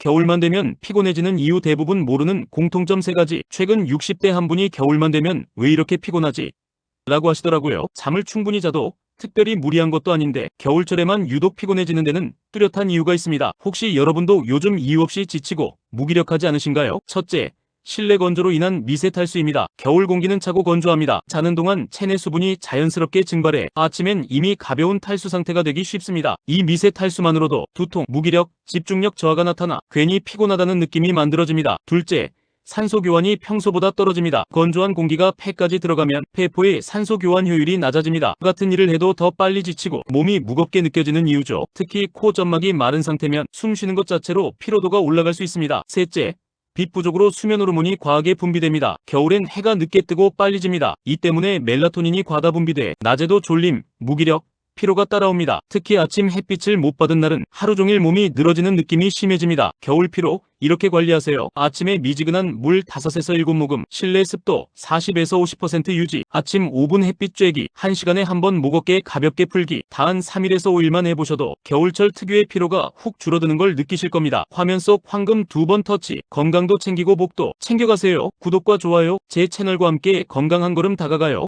겨울만 되면 피곤해지는 이유 대부분 모르는 공통점 세 가지. 최근 60대 한 분이 겨울만 되면 왜 이렇게 피곤하지? 라고 하시더라고요. 잠을 충분히 자도 특별히 무리한 것도 아닌데 겨울철에만 유독 피곤해지는 데는 뚜렷한 이유가 있습니다. 혹시 여러분도 요즘 이유 없이 지치고 무기력하지 않으신가요? 첫째, 실내 건조로 인한 미세 탈수입니다. 겨울 공기는 차고 건조합니다. 자는 동안 체내 수분이 자연스럽게 증발해 아침엔 이미 가벼운 탈수 상태가 되기 쉽습니다. 이 미세 탈수만으로도 두통, 무기력, 집중력 저하가 나타나 괜히 피곤하다는 느낌이 만들어집니다. 둘째, 산소 교환이 평소보다 떨어집니다. 건조한 공기가 폐까지 들어가면 폐포의 산소 교환 효율이 낮아집니다. 같은 일을 해도 더 빨리 지치고 몸이 무겁게 느껴지는 이유죠. 특히 코 점막이 마른 상태면 숨 쉬는 것 자체로 피로도가 올라갈 수 있습니다. 셋째, 빛 부족으로 수면 호르몬이 과하게 분비됩니다. 겨울엔 해가 늦게 뜨고 빨리 집니다. 이 때문에 멜라토닌이 과다 분비돼 낮에도 졸림, 무기력, 피로가 따라옵니다. 특히 아침 햇빛을 못 받은 날은 하루 종일 몸이 늘어지는 느낌이 심해집니다. 겨울 피로 이렇게 관리하세요. 아침에 미지근한 물 5에서 7모금, 실내 습도 40에서 50% 유지, 아침 5분 햇빛 쬐기, 1시간에 한 번 목 어깨 가볍게 풀기, 단 3일에서 5일만 해보셔도 겨울철 특유의 피로가 훅 줄어드는 걸 느끼실 겁니다. 화면 속 황금 두 번 터치, 건강도 챙기고 복도 챙겨가세요. 구독과 좋아요, 제 채널과 함께 건강한 걸음 다가가요.